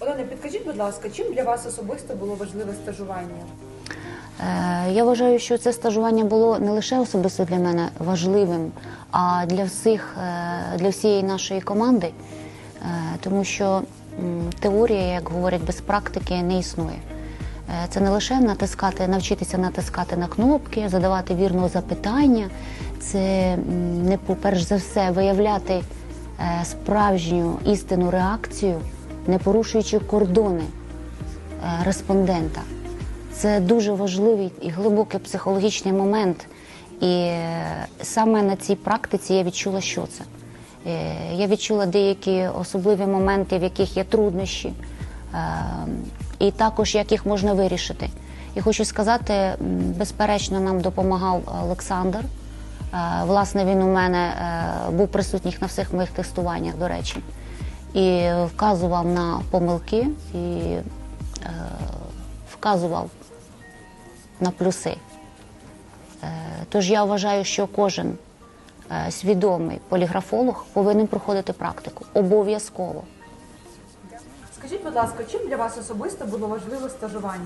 Олена, підкажіть, будь ласка, чим для вас особисто було важливе стажування? Е, Я вважаю, що це стажування було не лише особисто для мене важливим, а для всіх, е, для всієї нашої команди, Е, тому що теорія, як говорять, без практики не існує. Це не лише натискати, навчитися натискати на кнопки, задавати вірно запитання. Це не перш за все виявляти справжню істинну реакцію, не порушуючи кордони е, респондента. Це дуже важливий і глибокий психологічний момент. І е, саме на цій практиці я відчула, що це. Е, Я відчула деякі особливі моменти, в яких є труднощі, і також як їх можна вирішити. І хочу сказати, безперечно, нам допомагав Олександр. Власне, він у мене був присутній на всіх моїх тестуваннях, до речі, і вказував на помилки і е, вказував на плюси. Е, Тож я вважаю, що кожен е, свідомий поліграфолог повинен проходити практику обов'язково. Скажіть, будь ласка, чим для вас особисто було важливе стажування?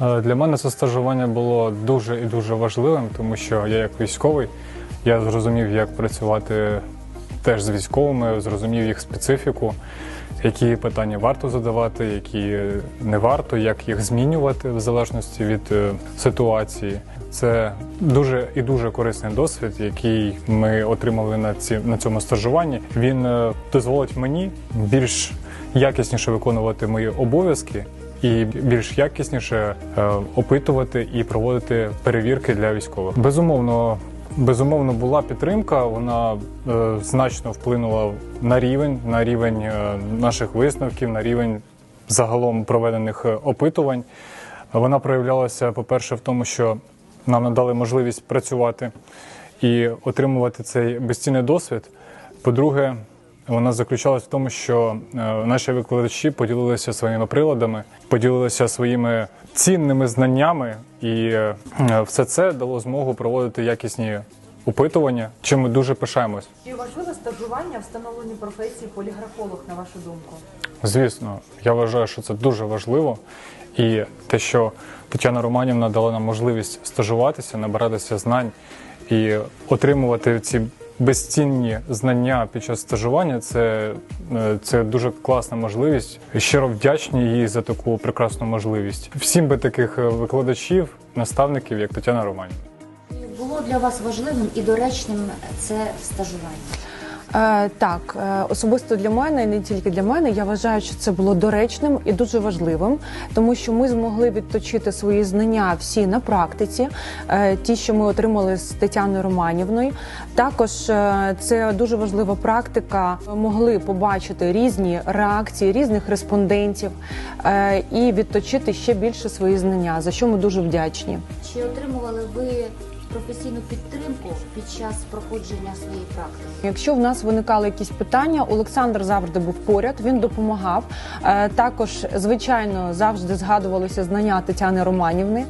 Е, Для мене це стажування було дуже і дуже важливим, тому що я як військовий, я зрозумів, як працювати теж з військовими, зрозумів їх специфіку, які питання варто задавати, які не варто, як їх змінювати в залежності від е, ситуації. Це дуже і дуже корисний досвід, який ми отримали на ці на цьому стажуванні. Він е, дозволить мені більш якісніше виконувати мої обов'язки і більш якісніше е, опитувати і проводити перевірки для військових. Безумовно, безумовно була підтримка. Вона е, значно вплинула на рівень, на рівень е, наших висновків, на рівень загалом проведених е, опитувань. Вона проявлялася, по-перше, в тому, що нам надали можливість працювати і отримувати цей безцінний досвід. По-друге, вона заключалась в тому, що е, наші викладачі поділилися своїми приладами, поділилися своїми цінними знаннями, і е, все це дало змогу проводити якісні опитування, чим ми дуже пишаємось. Чи важливе стажування в встановленні професії поліграфолог, на вашу думку? Звісно, я вважаю, що це дуже важливо. І те, що Тетяна Романівна дала нам можливість стажуватися, набиратися знань і отримувати ці безцінні знання під час стажування, це, е, це дуже класна можливість. Щиро вдячні їй за таку прекрасну можливість. Всім би таких е, викладачів, наставників, як Тетяна Романівна. Було для вас важливим і доречним це стажування. Е, так, е, особисто для мене, і не тільки для мене, я вважаю, що це було доречним і дуже важливим, тому що ми змогли відточити свої знання всі на практиці, е, ті, що ми отримали з Тетяною Романівною. Також е, це дуже важлива практика. Ми могли побачити різні реакції різних респондентів е, і відточити ще більше свої знання, за що ми дуже вдячні. Чи отримували ви професійну підтримку під час проходження своєї практики? Якщо в нас виникали якісь питання, Олександр завжди був поряд, він допомагав. Е, Також, звичайно, завжди згадувалися знання Тетяни Романівни,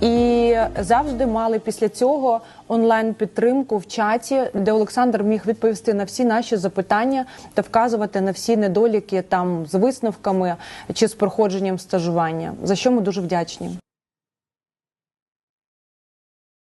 і завжди мали після цього онлайн підтримку в чаті, де Олександр міг відповісти на всі наші запитання та вказувати на всі недоліки там з висновками чи з проходженням стажування, за що ми дуже вдячні.